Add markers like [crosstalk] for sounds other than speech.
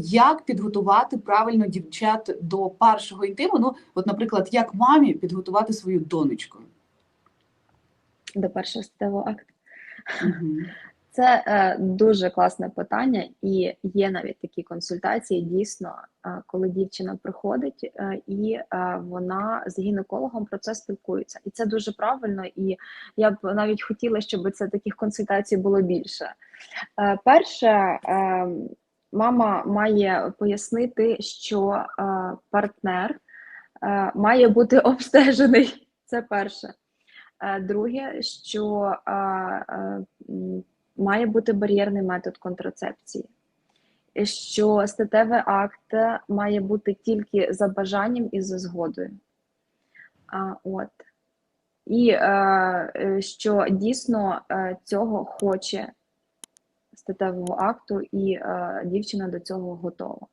Як підготувати правильно дівчат до першого інтиму? Ну, от, наприклад, як мамі підготувати свою донечку? До першого статевого акту. Угу. [laughs] Це е, дуже класне питання, і є навіть такі консультації. Дійсно, е, коли дівчина приходить е, і е, вона з гінекологом про це спілкується, і це дуже правильно. І я б навіть хотіла, щоб це таких консультацій було більше. Е, перше, е, мама має пояснити, що е, партнер е, має бути [laughs] обстежений. Це перше. Е, Друге, що має бути бар'єрний метод контрацепції, що статевий акт має бути тільки за бажанням і за згодою. От. І що дійсно цього хоче статевого акту, і е, дівчина до цього готова.